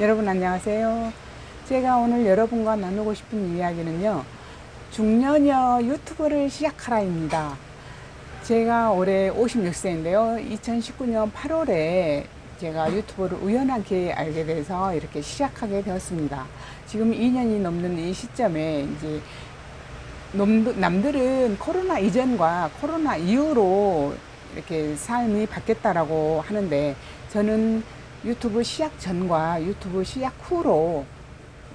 여러분 안녕하세요. 제가 오늘 여러분과 나누고 싶은 이야기는요. 중년여 유튜버를 시작하라입니다. 제가 올해 56세인데요. 2019년 8월에 제가 유튜브를 우연하게 알게 돼서 이렇게 시작하게 되었습니다. 지금 2년이 넘는 이 시점에 이제 놈- 남들은 코로나 이전과 코로나 이후로 이렇게 삶이 바뀌었다라고 하는데 저는 유튜브 시작 전과 유튜브 시작 후로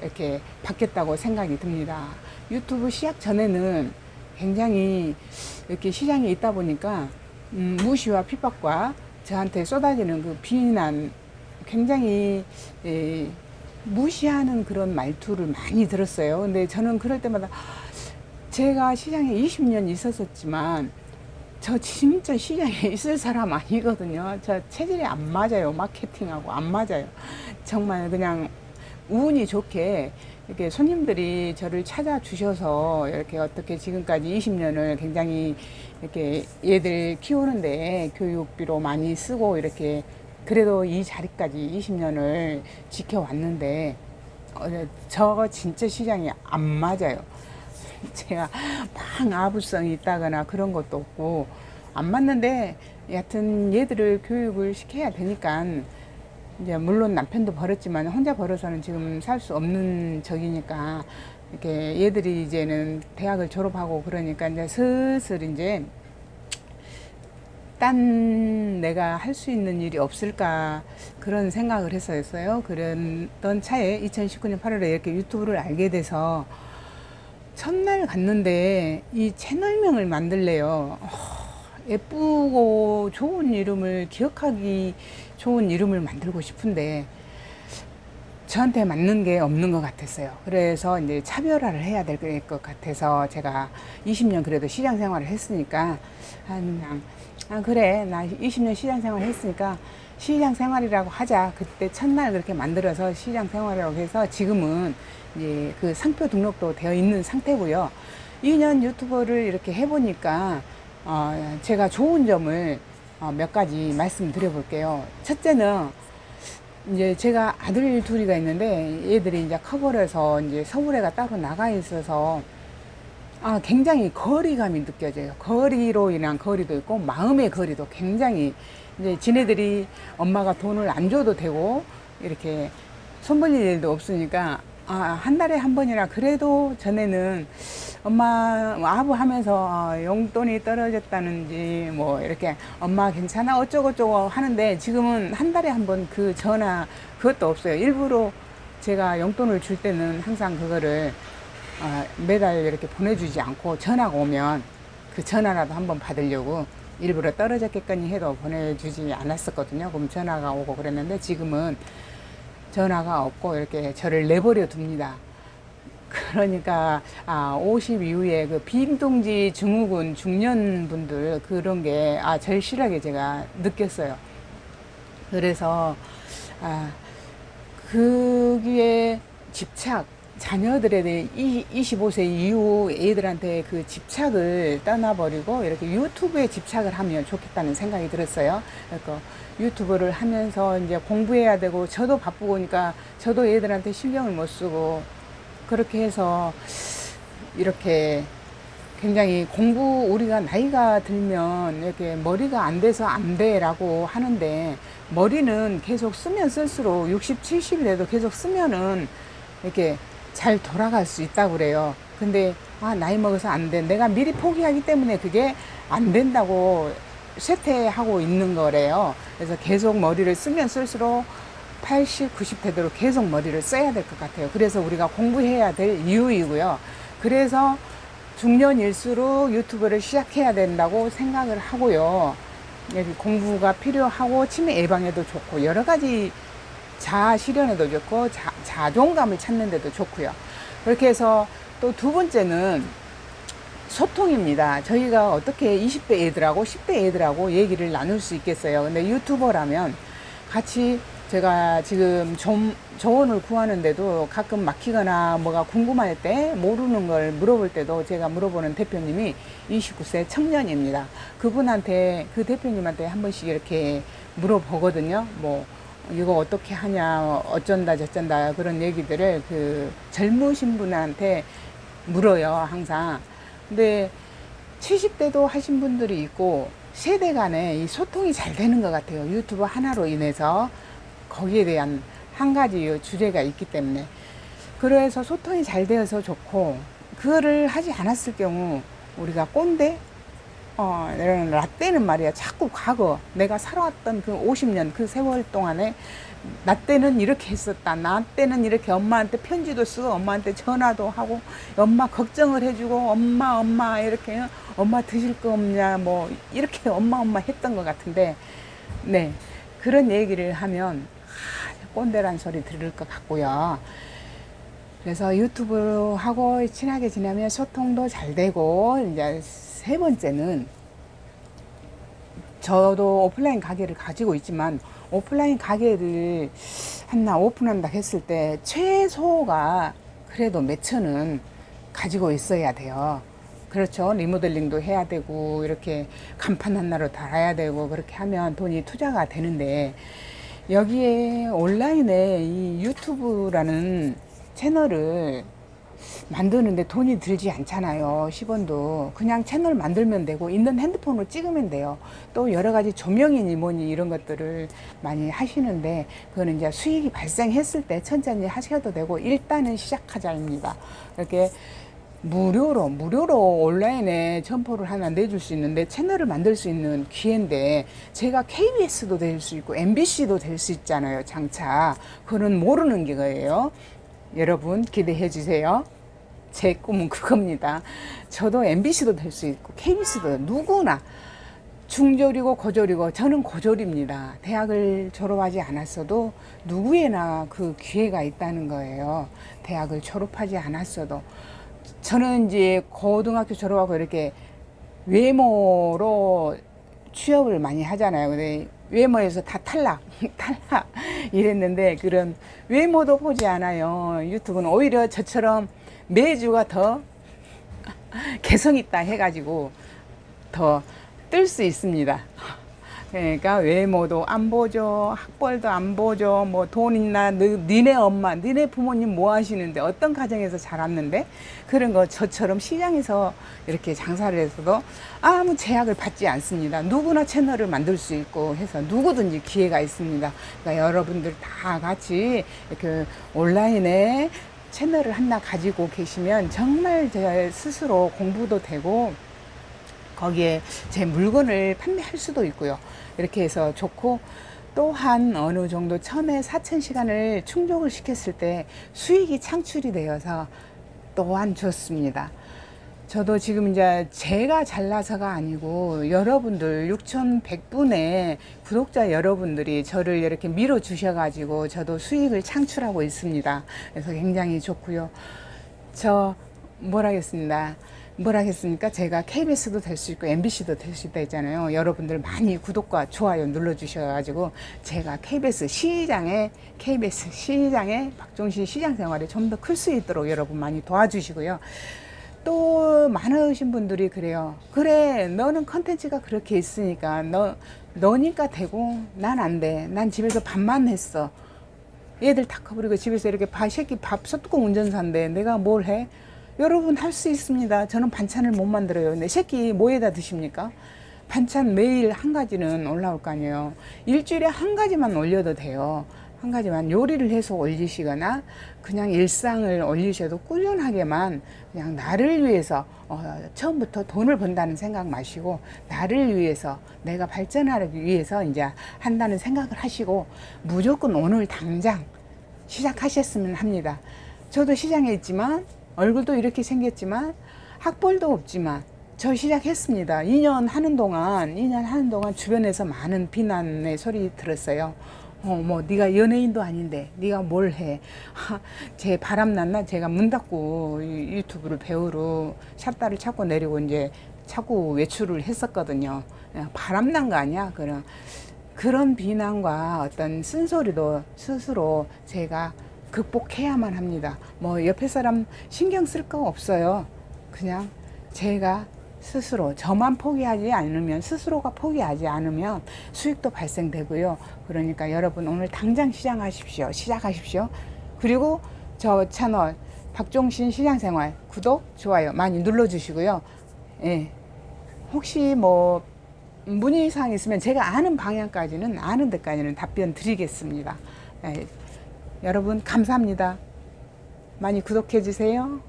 이렇게 바뀌었다고 생각이 듭니다. 유튜브 시작 전에는 굉장히 이렇게 시장에 있다 보니까 음, 무시와 핍박과 저한테 쏟아지는 그 비난 굉장히 에, 무시하는 그런 말투를 많이 들었어요. 근데 저는 그럴 때마다 제가 시장에 20년 있었었지만 저 진짜 시장에 있을 사람 아니거든요. 저 체질이 안 맞아요. 마케팅하고 안 맞아요. 정말 그냥 운이 좋게 이렇게 손님들이 저를 찾아주셔서 이렇게 어떻게 지금까지 20년을 굉장히 이렇게 얘들 키우는데 교육비로 많이 쓰고 이렇게 그래도 이 자리까지 20년을 지켜왔는데 어, 저 진짜 시장이 안 맞아요. 제가 막 아부성이 있다거나 그런 것도 없고 안 맞는데 여하튼 얘들을 교육을 시켜야 되니까 이제 물론 남편도 벌었지만 혼자 벌어서는 지금 살 수 없는 적이니까 이렇게 얘들이 이제는 대학을 졸업하고 그러니까 이제 슬슬 이제 딴 내가 할 수 있는 일이 없을까 그런 생각을 했었어요. 그랬던 차에 2019년 8월에 이렇게 유튜브를 알게 돼서 첫날 갔는데 이 채널명을 만들래요. 어, 예쁘고 좋은 이름을 기억하기 좋은 이름을 만들고 싶은데 저한테 맞는 게 없는 것 같았어요. 그래서 이제 차별화를 해야 될 것 같아서 제가 20년 그래도 시장 생활을 했으니까 그냥 아 그래 나 20년 시장 생활 했으니까 시장 생활이라고 하자 그때 첫날 그렇게 만들어서 시장 생활이라고 해서 지금은 이제 그 상표 등록도 되어 있는 상태고요. 2년 유튜버를 이렇게 해보니까 어 제가 좋은 점을 어, 몇 가지 말씀드려 볼게요. 첫째는 이제 제가 아들 둘이가 있는데 얘들이 이제 커버려서 이제 서울에가 따로 나가 있어서 아 굉장히 거리감이 느껴져요. 거리로 인한 거리도 있고 마음의 거리도 굉장히 이제 지네들이 엄마가 돈을 안 줘도 되고 이렇게 손벌릴 일도 없으니까 아, 한 달에 한 번이라 그래도 전에는 엄마 아부 하면서 어, 용돈이 떨어졌다는지 뭐 이렇게 엄마 괜찮아 어쩌고저쩌고 하는데 지금은 한 달에 한 번 그 전화 그것도 없어요. 일부러 제가 용돈을 줄 때는 항상 그거를 어, 매달 이렇게 보내주지 않고 전화가 오면 그 전화라도 한번 받으려고 일부러 떨어졌겠거니 해도 보내주지 않았었거든요. 그럼 전화가 오고 그랬는데 지금은 전화가 없고 이렇게 저를 내버려 둡니다. 그러니까 아, 50 이후에 그 빈둥지 증후군 중년분들 그런 게 아, 절실하게 제가 느꼈어요. 그래서 아, 거기에 집착 자녀들에 대해 25세 이후 애들한테 그 집착을 떠나버리고 이렇게 유튜브에 집착을 하면 좋겠다는 생각이 들었어요. 그러니까 유튜브를 하면서 이제 공부해야 되고 저도 바쁘고 그러니까 저도 애들한테 신경을 못 쓰고 그렇게 해서 이렇게 굉장히 공부 우리가 나이가 들면 이렇게 머리가 안 돼서 안 돼라고 하는데 머리는 계속 쓰면 쓸수록 60, 70이 돼도 계속 쓰면은 이렇게 잘 돌아갈 수 있다고 그래요. 근데 아 나이 먹어서 안 돼. 내가 미리 포기하기 때문에 그게 안 된다고 쇠퇴하고 있는 거래요. 그래서 계속 머리를 쓰면 쓸수록 80, 90 되도록 계속 머리를 써야 될 것 같아요. 그래서 우리가 공부해야 될 이유이고요. 그래서 중년일수록 유튜브를 시작해야 된다고 생각을 하고요. 공부가 필요하고 치매 예방에도 좋고 여러 가지 자아 실현에도 좋고 자, 자존감을 찾는 데도 좋고요. 그렇게 해서 또 두 번째는 소통입니다. 저희가 어떻게 20대 애들하고 10대 애들하고 얘기를 나눌 수 있겠어요. 근데 유튜버라면 같이 제가 지금 좀 조언을 구하는데도 가끔 막히거나 뭐가 궁금할 때 모르는 걸 물어볼 때도 제가 물어보는 대표님이 29세 청년입니다. 그분한테 그 대표님한테 한 번씩 이렇게 물어보거든요. 뭐 이거 어떻게 하냐, 어쩐다, 저쩐다, 그런 얘기들을 그 젊으신 분한테 물어요, 항상. 근데 70대도 하신 분들이 있고, 세대 간에 이 소통이 잘 되는 것 같아요. 유튜브 하나로 인해서 거기에 대한 한 가지 주제가 있기 때문에. 그래서 소통이 잘 되어서 좋고, 그거를 하지 않았을 경우, 우리가 꼰대? 어, 이런 라떼는 말이야. 자꾸 과거, 내가 살아왔던 그 50년, 그 세월 동안에 나 때는 이렇게 했었다. 나 때는 이렇게 엄마한테 편지도 쓰고 엄마한테 전화도 하고 엄마 걱정을 해주고 엄마 엄마 이렇게 엄마 드실 거 없냐 뭐 이렇게 엄마 엄마 했던 것 같은데 네 그런 얘기를 하면 아, 꼰대란 소리 들을 것 같고요. 그래서 유튜브 하고 친하게 지내면 소통도 잘 되고 이제 세 번째는 저도 오프라인 가게를 가지고 있지만 오프라인 가게를 하나 오픈한다 했을 때 최소가 그래도 몇 천은 가지고 있어야 돼요. 그렇죠. 리모델링도 해야 되고 이렇게 간판 하나로 달아야 되고 그렇게 하면 돈이 투자가 되는데 여기에 온라인에 이 유튜브라는 채널을 만드는데 돈이 들지 않잖아요. 10원도. 그냥 채널 만들면 되고, 있는 핸드폰으로 찍으면 돼요. 또 여러 가지 조명이니 뭐니 이런 것들을 많이 하시는데, 그거는 이제 수익이 발생했을 때 천천히 하셔도 되고, 일단은 시작하자입니다. 이렇게 무료로, 무료로 온라인에 점포를 하나 내줄 수 있는데, 채널을 만들 수 있는 기회인데, 제가 KBS도 될 수 있고, MBC도 될 수 있잖아요, 장차. 그거는 모르는 거예요. 여러분 기대해 주세요. 제 꿈은 그겁니다. 저도 MBC도 될 수 있고 KBS도 누구나 중졸이고 고졸이고 저는 고졸입니다. 대학을 졸업하지 않았어도 누구에나 그 기회가 있다는 거예요. 대학을 졸업하지 않았어도 저는 이제 고등학교 졸업하고 이렇게 외모로 취업을 많이 하잖아요. 근데 외모에서 다 탈락, 탈락 이랬는데 그런 외모도 보지 않아요. 유튜브는 오히려 저처럼 매주가 더 개성 있다 해가지고 더 뜰 수 있습니다. 그러니까 외모도 안 보죠, 학벌도 안 보죠, 뭐 돈 있나, 너, 니네 엄마, 니네 부모님 뭐 하시는데, 어떤 가정에서 자랐는데, 그런 거 저처럼 시장에서 이렇게 장사를 해서도 아무 제약을 받지 않습니다. 누구나 채널을 만들 수 있고 해서 누구든지 기회가 있습니다. 그러니까 여러분들 다 같이 이렇게 온라인에 채널을 하나 가지고 계시면 정말 제 스스로 공부도 되고 거기에 제 물건을 판매할 수도 있고요. 이렇게 해서 좋고 또한 어느 정도 처음에 4천 시간을 충족을 시켰을 때 수익이 창출이 되어서 또한 좋습니다. 저도 지금 이제 제가 잘나서가 아니고 여러분들 6,100분의 구독자 여러분들이 저를 이렇게 밀어 주셔가지고 저도 수익을 창출하고 있습니다. 그래서 굉장히 좋고요. 저 뭐라겠습니다. 뭐라겠습니까? 제가 KBS도 될 수 있고 MBC도 될 수 있다 했잖아요. 여러분들 많이 구독과 좋아요 눌러 주셔가지고 제가 KBS 시장에 KBS 시장에 박종신 시장 생활에 좀더 클 수 있도록 여러분 많이 도와주시고요. 또 많으신 분들이 그래요. 그래, 너는 컨텐츠가 그렇게 있으니까 너 너니까 되고 난 안 돼. 난 집에서 밥만 했어. 얘들 다 커버리고 집에서 이렇게 밥 새끼 밥 소뚜껑 운전사인데 내가 뭘 해? 여러분 할 수 있습니다. 저는 반찬을 못 만들어요. 근데 새끼 뭐에다 드십니까? 반찬 매일 한 가지는 올라올 거 아니에요. 일주일에 한 가지만 올려도 돼요. 한 가지만 요리를 해서 올리시거나 그냥 일상을 올리셔도 꾸준하게만 그냥 나를 위해서 어, 처음부터 돈을 번다는 생각 마시고 나를 위해서 내가 발전하기 위해서 이제 한다는 생각을 하시고 무조건 오늘 당장 시작하셨으면 합니다. 저도 시장에 있지만 얼굴도 이렇게 생겼지만 학벌도 없지만 저 시작했습니다. 2년 하는 동안 2년 하는 동안 주변에서 많은 비난의 소리 들었어요. 어, 뭐 네가 연예인도 아닌데 네가 뭘 해? 하, 제 바람 났나? 제가 문 닫고 유- 유튜브를 배우러 샷다를 찾고 내리고 이제 자꾸 외출을 했었거든요. 그냥 바람 난 거 아니야? 그런 그런 비난과 어떤 쓴소리도 스스로 제가 극복해야만 합니다. 뭐 옆에 사람 신경 쓸 거 없어요. 그냥 제가 스스로 저만 포기하지 않으면 스스로가 포기하지 않으면 수익도 발생되고요. 그러니까 여러분 오늘 당장 시작하십시오. 시작하십시오. 그리고 저 채널 박종신 시장생활 구독 좋아요 많이 눌러주시고요. 예. 혹시 뭐 문의사항 있으면 제가 아는 방향까지는 아는 데까지는 답변 드리겠습니다. 예. 여러분 감사합니다. 많이 구독해 주세요.